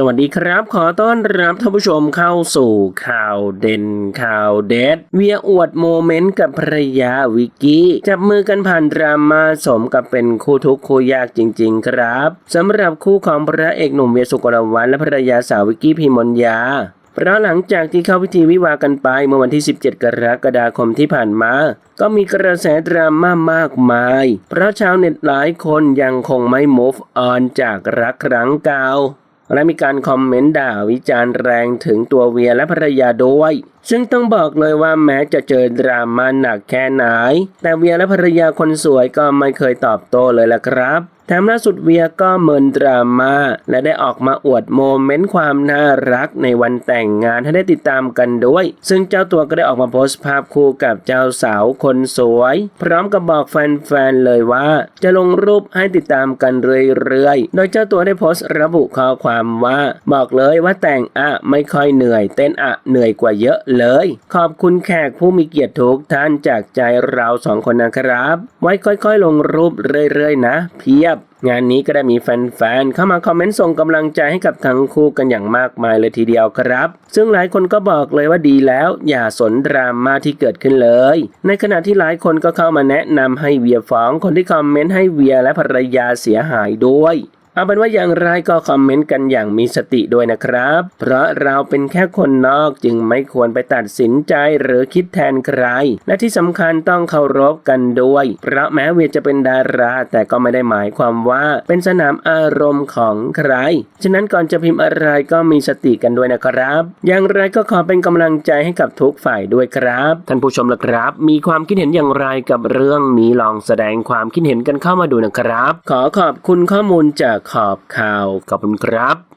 สวัสดีครับ ขอต้อนรับท่านผู้ชมเข้าสู่ข่าวเด่นข่าวเด็ด เวียอวดโมเมนต์กับภรรยาวิกกี้ จับมือกันผ่านดราม่าสมกับเป็นคู่ทุกคู่ยากจริง ๆ ครับ สำหรับคู่ของพระเอกหนุ่มเวียสุกลวัฒนและภรรยาสาววิกกี้พิมลยาเพราะหลังจากที่เข้าพิธีวิวากันไปเมื่อวันที่ 17 กรกฎาคมที่ผ่านมา ก็มีกระแสดราม่ามากมาย เพราะชาวเน็ตหลายคนยังคงไม่ move on จากรักครั้งเก่า และมีการคอมเมนต์ด่าวิจารณ์แรงถึงตัวเวียและภรรยาด้วย ซึ่งต้องบอกเลยว่าแม้จะเจอดราม่าหนักแค่ไหน แต่เวียและภรรยาคนสวยก็ไม่เคยตอบโต้เลยล่ะครับ แถมล่าสุดเวียก็เมินดราม่าและได้ออกมาอวดโมเมนต์ความน่ารักในวันแต่งงานให้ได้ติดตามกันด้วย ซึ่งเจ้าตัวก็ได้ออกมาโพสต์ภาพคู่กับเจ้าสาวคนสวย พร้อมกับบอกแฟนๆเลยว่า จะลงรูปให้ติดตามกันเรื่อยๆ โดยเจ้าตัวได้โพสต์ระบุข้อความว่า บอกเลยว่าแต่งอะไม่ค่อยเหนื่อย เต้นอะเหนื่อยกว่าเยอะเลย ขอบคุณแขกผู้มีเกียรติทุกท่านจากใจเราสองคนนะครับ ไว้ค่อยๆ ลงรูปเรื่อยๆ นะ เพียบงานนี้ก็ได้มีแฟนๆเข้ามาคอมเมนต์ส่งกำลังใจให้กับทั้งคู่กันอย่างมากมายเลยทีเดียวครับ ซึ่งหลายคนก็บอกเลยว่าดีแล้ว อย่าสนดราม่าที่เกิดขึ้นเลย ในขณะที่หลายคนก็เข้ามาแนะนำให้เวียฟ้องคนที่คอมเมนต์ให้เวียและภรรยาเสียหายด้วย เอาเป็นว่าอย่างไรก็คอมเมนต์กันอย่างมีสติด้วยนะครับ เพราะเราเป็นแค่คนนอกจึงไม่ควรไปตัดสินใจหรือคิดแทนใคร และที่สำคัญต้องเคารพกันด้วย เพราะแม้เวียจะเป็นดารา แต่ก็ไม่ได้หมายความว่าเป็นสนามอารมณ์ของใคร ฉะนั้นก่อนจะพิมพ์อะไรก็มีสติกันด้วยนะครับ อย่างไรก็ขอเป็นกำลังใจให้กับทุกฝ่ายด้วยครับ ท่านผู้ชมละครับ มีความคิดเห็นอย่างไรกับเรื่องนี้ลองแสดงความคิดเห็นกันเข้ามาดูนะครับ ขอขอบคุณข้อมูลจากขอบข่าวขอบคุณครับ